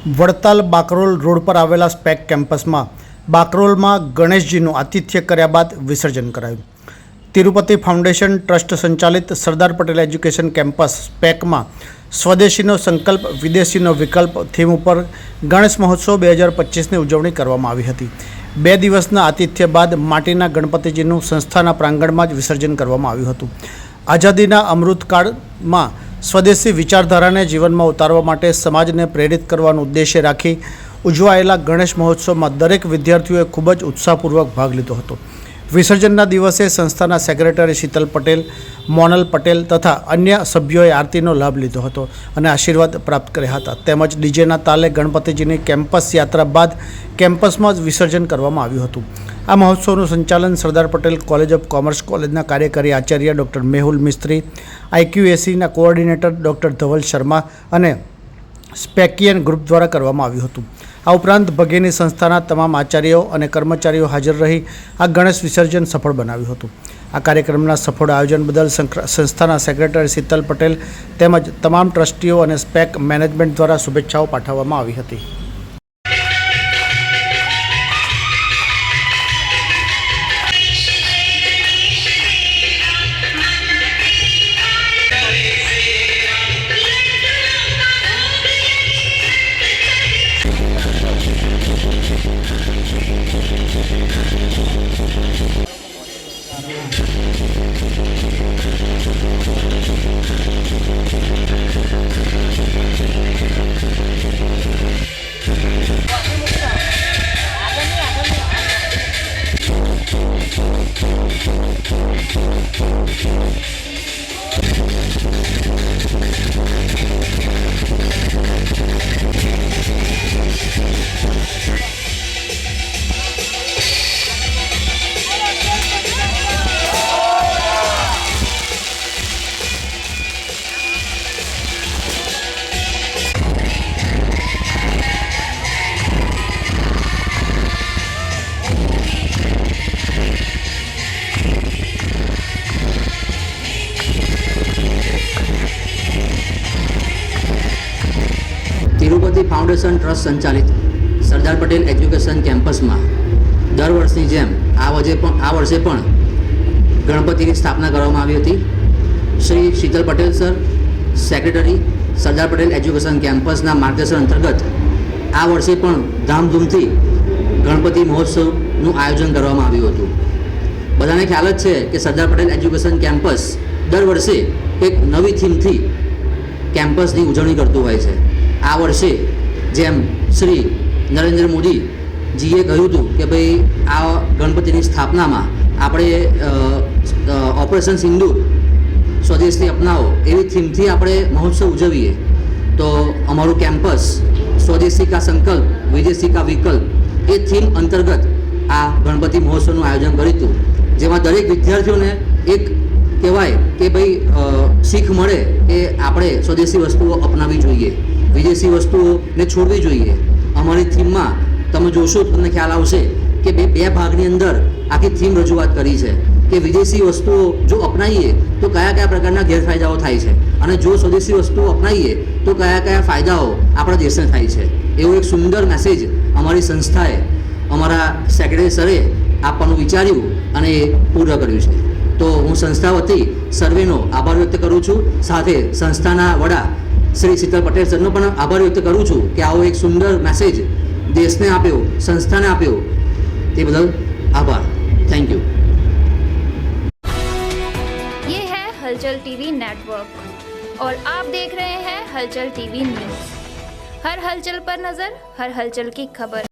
Vadtal Bakrol road પર આવેલા spec કેમ્પસમાં બાકરોલમાં ગણેશજીનું આતિથ્ય કર્યા બાદ વિસર્જન કરાયું. તિરુપતિ ફાઉન્ડેશન ટ્રસ્ટ સંચાલિત સરદાર પટેલ એજ્યુકેશન કેમ્પસ સ્પેકમાં સ્વદેશીનો સંકલ્પ, વિદેશીનો વિકલ્પ થીમ ઉપર ગણેશ મહોત્સવ બે હજાર પચીસની ઉજવણી કરવામાં આવી હતી. બે દિવસના આતિથ્ય બાદ માટીના ગણપતિજીનું સંસ્થાના પ્રાંગણમાં જ વિસર્જન કરવામાં આવ્યું હતું. આઝાદીના અમૃતકાળમાં સ્વદેશી વિચારધારાને જીવનમાં ઉતારવા માટે સમાજને પ્રેરિત કરવાનો ઉદ્દેશ્ય રાખી ઉજવાયેલા ગણેશ મહોત્સવમાં દરેક વિદ્યાર્થીઓએ ખૂબ જ ઉત્સાહપૂર્વક ભાગ લીધો હતો. વિસર્જનના દિવસે સંસ્થાના સેક્રેટરી શીતલ પટેલ, મોનલ પટેલ તથા અન્ય સભ્યોએ આરતીનો લાભ લીધો હતો અને આશીર્વાદ પ્રાપ્ત કર્યા હતા. તેમજ ડીજેના તાલે ગણપતિજીની કેમ્પસ યાત્રા બાદ કેમ્પસમાં જ વિસર્જન કરવામાં આવ્યું હતું. આ મહોત્સવનું સંચાલન Sardar Patel college of commerce કોલેજના કાર્યકારી આચાર્ય ડૉક્ટર મેહુલ મિસ્ત્રી, આઈક્યુએસીના કોઓર્ડિનેટર ડૉક્ટર ધવલ શર્મા અને સ્પેકિયન ગ્રુપ દ્વારા કરવામાં આવ્યું હતું. આ ઉપરાંત ભગેની સંસ્થાના તમામ આચાર્યો અને કર્મચારીઓ હાજર રહી આ ગણેશ વિસર્જન સફળ બનાવ્યું હતું. આ કાર્યક્રમના સફળ આયોજન બદલ સંસ્થાના સેક્રેટરી શીતલ પટેલ તેમજ તમામ ટ્રસ્ટીઓ અને સ્પેક મેનેજમેન્ટ દ્વારા શુભેચ્છાઓ પાઠવવામાં આવી હતી. તિરુપતિ ફાઉન્ડેશન ટ્રસ્ટ સંચાલિત સરદાર પટેલ એજ્યુકેશન કેમ્પસમાં દર વર્ષની જેમ આ વર્ષે પણ આ વર્ષે પણ ગણપતિની સ્થાપના કરવામાં આવી હતી. Shri Sheetal Patel sir, secretary Sardar Patel education કેમ્પસના માર્ગદર્શન અંતર્ગત આ વર્ષે પણ ધામધૂમથી ગણપતિ મહોત્સવનું આયોજન કરવામાં આવ્યું હતું. બધાને ખ્યાલ જ છે કે સરદાર પટેલ એજ્યુકેશન કેમ્પસ દર વર્ષે એક નવી થીમથી કેમ્પસની ઉજવણી કરતું હોય છે. આ વર્ષે જેમ શ્રી નરેન્દ્ર મોદીજીએ કહ્યું હતું કે ભાઈ આ ગણપતિની સ્થાપનામાં આપણે ઓપરેશન સિંધુ સ્વદેશથી અપનાવો એવી થીમથી આપણે મહોત્સવ ઉજવીએ. તો અમારું કેમ્પસ સ્વદેશી કા સંકલ્પ, વિદેશી કા વિકલ્પ એ થીમ અંતર્ગત આ ગણપતિ મહોત્સવનું આયોજન કર્યું હતું. જેમાં દરેક વિદ્યાર્થીઓને એક કહેવાય કે ભાઈ શીખ મળે કે આપણે સ્વદેશી વસ્તુઓ અપનાવી જોઈએ. વિદેશી વસ્તુઓને છોડવી જોઈએ. અમારી થીમમાં તમે જોશો તો તમને ખ્યાલ આવશે કે બે બે ભાગની અંદર આખી થીમ રજૂઆત કરી છે કે વિદેશી વસ્તુઓ જો અપનાવીએ તો કયા કયા પ્રકારના ગેરફાયદાઓ થાય છે? અને જો સ્વદેશી વસ્તુઓ અપનાવીએ તો કયા કયા ફાયદાઓ આપણા દેશને થાય છે? એવો એક સુંદર મેસેજ અમારી સંસ્થાએ, અમારા સેક્રેટરી સરે આપવાનું વિચાર્યું અને એ પૂર્ણ કર્યું છે. તો હું સંસ્થા વતી સર્વેનો આભાર વ્યક્ત કરું છું. સાથે સંસ્થાના વડા શ્રી શીતલ પટેલ સરનો પણ આભાર વ્યક્ત કરું છું કે આવો એક સુંદર મેસેજ દેશને આપ્યો સંસ્થાને આપ્યો તે બદલ આભાર થેન્ક યુ ये है हलचल टीवी नेटवर्क और आप देख रहे हैं हलचल टीवी न्यूज हर हलचल पर नजर हर हलचल की खबर